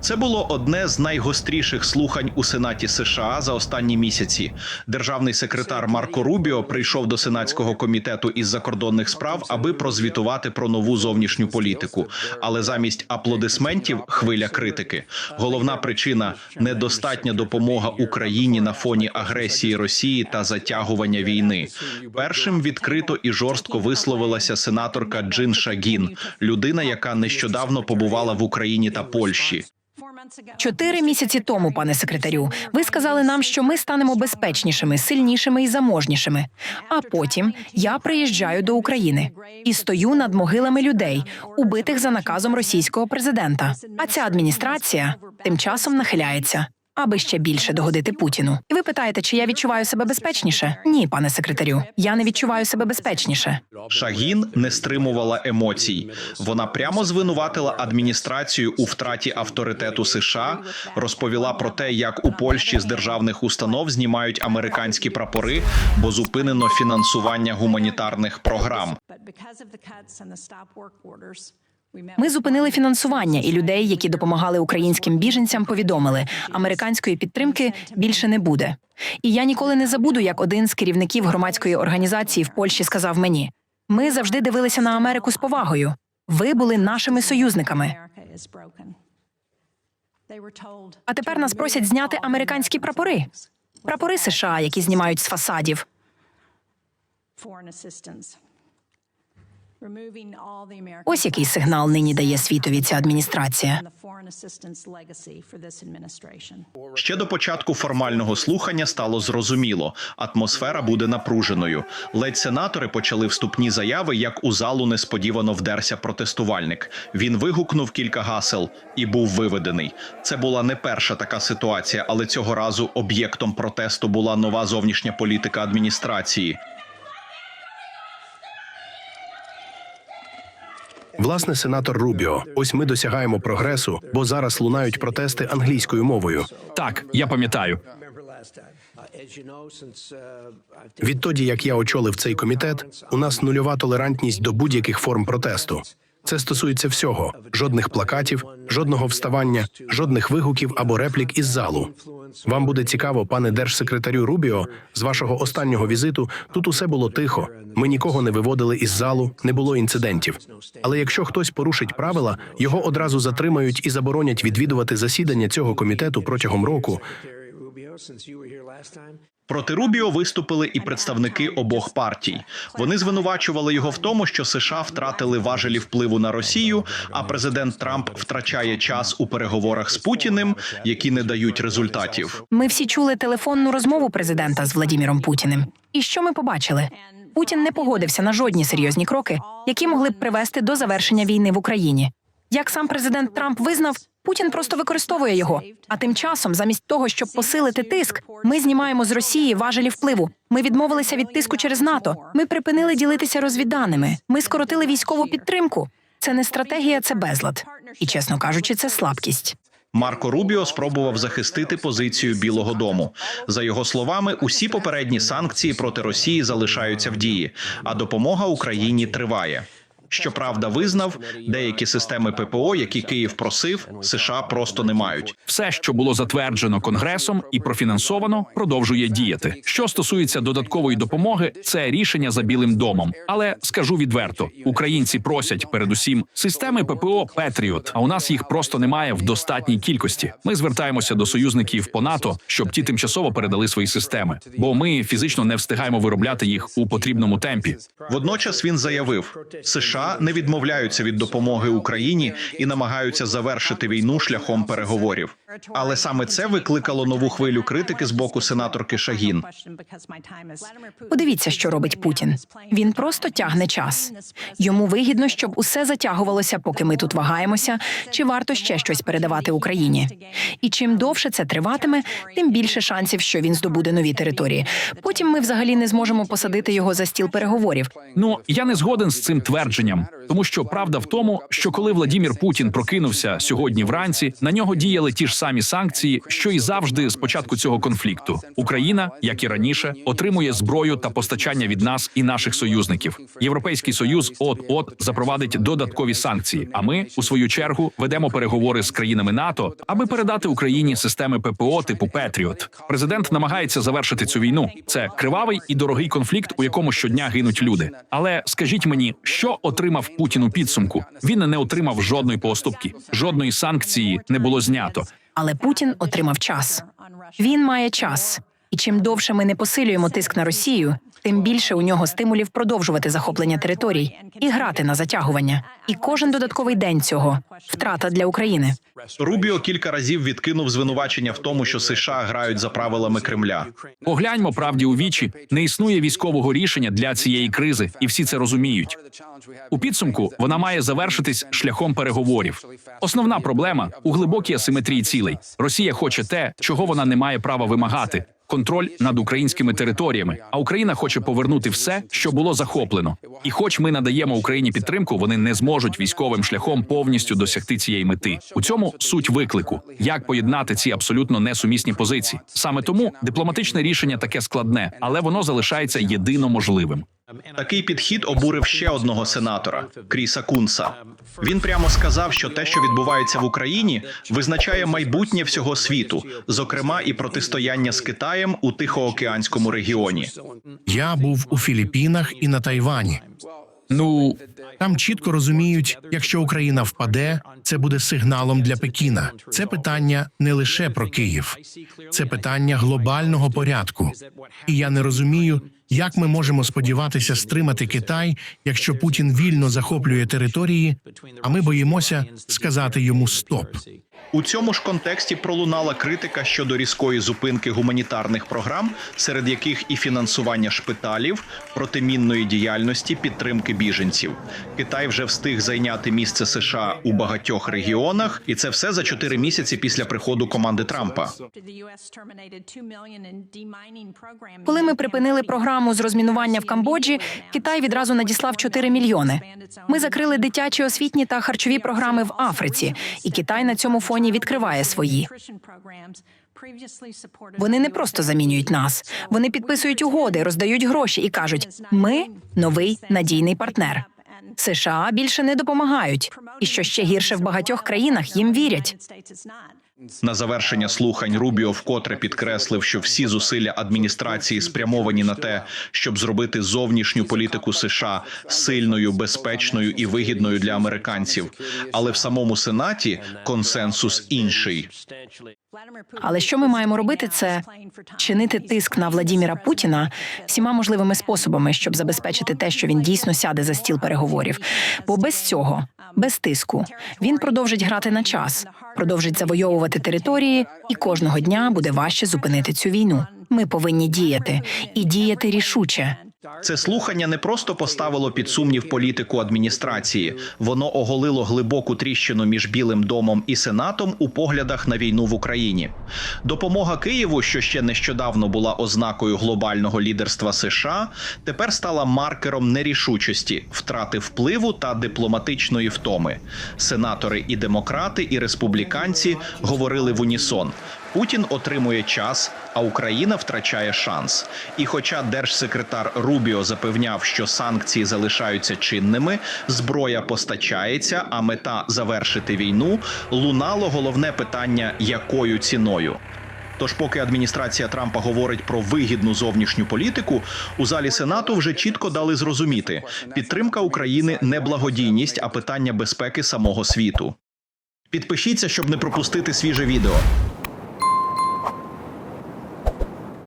Це було одне з найгостріших слухань у Сенаті США за останні місяці. Державний секретар Марко Рубіо прийшов до сенатського комітету із закордонних справ, аби прозвітувати про нову зовнішню політику. Але замість аплодисментів хвиля критики. Головна причина недостатня допомога Україні на фоні агресії Росії та затягування війни. Першим відкрито і жорстко висловилася сенаторка Джин Шагін, людина, яка нещодавно побувала в Україні та Польщі. Чотири місяці тому, пане секретарю, ви сказали нам, що ми станемо безпечнішими, сильнішими і заможнішими. А потім я приїжджаю до України і стою над могилами людей, убитих за наказом російського президента. А ця адміністрація тим часом нахиляється. Аби ще більше догодити Путіну. І ви питаєте, чи я відчуваю себе безпечніше? Ні, пане секретарю, я не відчуваю себе безпечніше. Шагін не стримувала емоцій. Вона прямо звинуватила адміністрацію у втраті авторитету США, розповіла про те, як у Польщі з державних установ знімають американські прапори, бо зупинено фінансування гуманітарних програм. Ми зупинили фінансування, і людей, які допомагали українським біженцям, повідомили, американської підтримки більше не буде. І я ніколи не забуду, як один з керівників громадської організації в Польщі сказав мені: ми завжди дивилися на Америку з повагою. Ви були нашими союзниками. А тепер нас просять зняти американські прапори. Прапори США, які знімають з фасадів. Ось який сигнал нині дає світові ця адміністрація. Ще до початку формального слухання стало зрозуміло, атмосфера буде напруженою. Ледь сенатори почали вступні заяви, як у залу несподівано вдерся протестувальник. Він вигукнув кілька гасел і був виведений. Це була не перша така ситуація, але цього разу об'єктом протесту була нова зовнішня політика адміністрації. Власне, сенатор Рубіо, ось ми досягаємо прогресу, бо зараз лунають протести англійською мовою. Так, я пам'ятаю. Відтоді, як я очолив цей комітет, у нас нульова толерантність до будь-яких форм протесту. Це стосується всього: жодних плакатів, жодного вставання, жодних вигуків або реплік із залу. Вам буде цікаво, пане держсекретарю Рубіо, з вашого останнього візиту тут усе було тихо. Ми нікого не виводили із залу, не було інцидентів. Але якщо хтось порушить правила, його одразу затримають і заборонять відвідувати засідання цього комітету протягом року. Проти Рубіо виступили і представники обох партій. Вони звинувачували його в тому, що США втратили важелі впливу на Росію, а президент Трамп втрачає час у переговорах з Путіним, які не дають результатів. Ми всі чули телефонну розмову президента з Владіміром Путіним. І що ми побачили? Путін не погодився на жодні серйозні кроки, які могли б привести до завершення війни в Україні. Як сам президент Трамп визнав, Путін просто використовує його. А тим часом, замість того, щоб посилити тиск, ми знімаємо з Росії важелі впливу. Ми відмовилися від тиску через НАТО. Ми припинили ділитися розвідданими. Ми скоротили військову підтримку. Це не стратегія, це безлад. І чесно кажучи, це слабкість. Марко Рубіо спробував захистити позицію Білого Дому. За його словами, усі попередні санкції проти Росії залишаються в дії, а допомога Україні триває. Щоправда, визнав, деякі системи ППО, які Київ просив, США просто не мають. Все, що було затверджено конгресом і профінансовано, продовжує діяти. Що стосується додаткової допомоги, це рішення за білим домом. Але скажу відверто: українці просять передусім системи ППО Петріот. А у нас їх просто немає в достатній кількості. Ми звертаємося до союзників по НАТО, щоб ті тимчасово передали свої системи, бо ми фізично не встигаємо виробляти їх у потрібному темпі. Водночас він заявив, США не відмовляються від допомоги Україні і намагаються завершити війну шляхом переговорів. Але саме це викликало нову хвилю критики з боку сенаторки Шагін. Подивіться, що робить Путін. Він просто тягне час. Йому вигідно, щоб усе затягувалося, поки ми тут вагаємося, чи варто ще щось передавати Україні. І чим довше це триватиме, тим більше шансів, що він здобуде нові території. Потім ми взагалі не зможемо посадити його за стіл переговорів. Ну я не згоден з цим твердженням, тому що правда в тому, що коли Владімір Путін прокинувся сьогодні вранці, на нього діяли ті ж самі самі санкції, що і завжди з початку цього конфлікту. Україна, як і раніше, отримує зброю та постачання від нас і наших союзників. Європейський союз от от запровадить додаткові санкції. А ми, у свою чергу, ведемо переговори з країнами НАТО, аби передати Україні системи ППО типу Петріот. Президент намагається завершити цю війну. Це кривавий і дорогий конфлікт, у якому щодня гинуть люди. Але скажіть мені, що отримав Путін у підсумку? Він не отримав жодної поступки, жодної санкції не було знято. Але Путін отримав час. Він має час. І чим довше ми не посилюємо тиск на Росію, тим більше у нього стимулів продовжувати захоплення територій і грати на затягування. І кожен додатковий день цього втрата для України. Рубіо кілька разів відкинув звинувачення в тому, що США грають за правилами Кремля. Погляньмо правді у вічі. Не існує військового рішення для цієї кризи, і всі це розуміють. У підсумку вона має завершитись шляхом переговорів. Основна проблема у глибокій асиметрії цілей. Росія хоче те, чого вона не має права вимагати. Контроль над українськими територіями, а Україна хоче повернути все, що було захоплено. І, хоч ми надаємо Україні підтримку, вони не зможуть військовим шляхом повністю досягти цієї мети. У цьому суть виклику, як поєднати ці абсолютно несумісні позиції. Саме тому дипломатичне рішення таке складне, але воно залишається єдино можливим. Такий підхід обурив ще одного сенатора Кріса Кунса. Він прямо сказав, що те, що відбувається в Україні, визначає майбутнє всього світу, зокрема і протистояння з Китаєм у Тихоокеанському регіоні. Я був у Філіппінах і на Тайвані. Ну Там чітко розуміють, якщо Україна впаде, це буде сигналом для Пекіна. Це питання не лише про Київ, це питання глобального порядку. І я не розумію, як ми можемо сподіватися стримати Китай, якщо Путін вільно захоплює території, а ми боїмося сказати йому стоп. У цьому ж контексті пролунала критика щодо різкої зупинки гуманітарних програм, серед яких і фінансування шпиталів, протимінної діяльності, підтримки біженців. Китай вже встиг зайняти місце США у багатьох регіонах, і це все за чотири місяці після приходу команди Трампа. Коли ми припинили програму з розмінування в Камбоджі, Китай відразу надіслав 4 мільйони. Ми закрили дитячі освітні та харчові програми в Африці, і Китай на цьому фоні відкриває свої. Вони не просто замінюють нас, вони підписують угоди, роздають гроші і кажуть: ми новий надійний партнер. США більше не допомагають, і що ще гірше в багатьох країнах їм вірять. На завершення слухань Рубіо вкотре підкреслив, що всі зусилля адміністрації спрямовані на те, щоб зробити зовнішню політику США сильною, безпечною і вигідною для американців. Але в самому сенаті консенсус інший. Але що ми маємо робити, це чинити тиск на Владіміра Путіна всіма можливими способами, щоб забезпечити те, що він дійсно сяде за стіл переговорів. Бо без цього, без тиску, він продовжить грати на час, продовжить завойовувати території, і кожного дня буде важче зупинити цю війну. Ми повинні діяти і діяти рішуче. Це слухання не просто поставило під сумнів політику адміністрації, воно оголило глибоку тріщину між Білим домом і Сенатом у поглядах на війну в Україні. Допомога Києву, що ще нещодавно була ознакою глобального лідерства США, тепер стала маркером нерішучості, втрати впливу та дипломатичної втоми. Сенатори і демократи, і республіканці говорили в унісон. Путін отримує час, а Україна втрачає шанс. І хоча держсекретар Рубіо запевняв, що санкції залишаються чинними, зброя постачається, а мета завершити війну, лунало головне питання, якою ціною. Тож, поки адміністрація Трампа говорить про вигідну зовнішню політику, у залі Сенату вже чітко дали зрозуміти, підтримка України не благодійність, а питання безпеки самого світу. Підпишіться, щоб не пропустити свіже відео.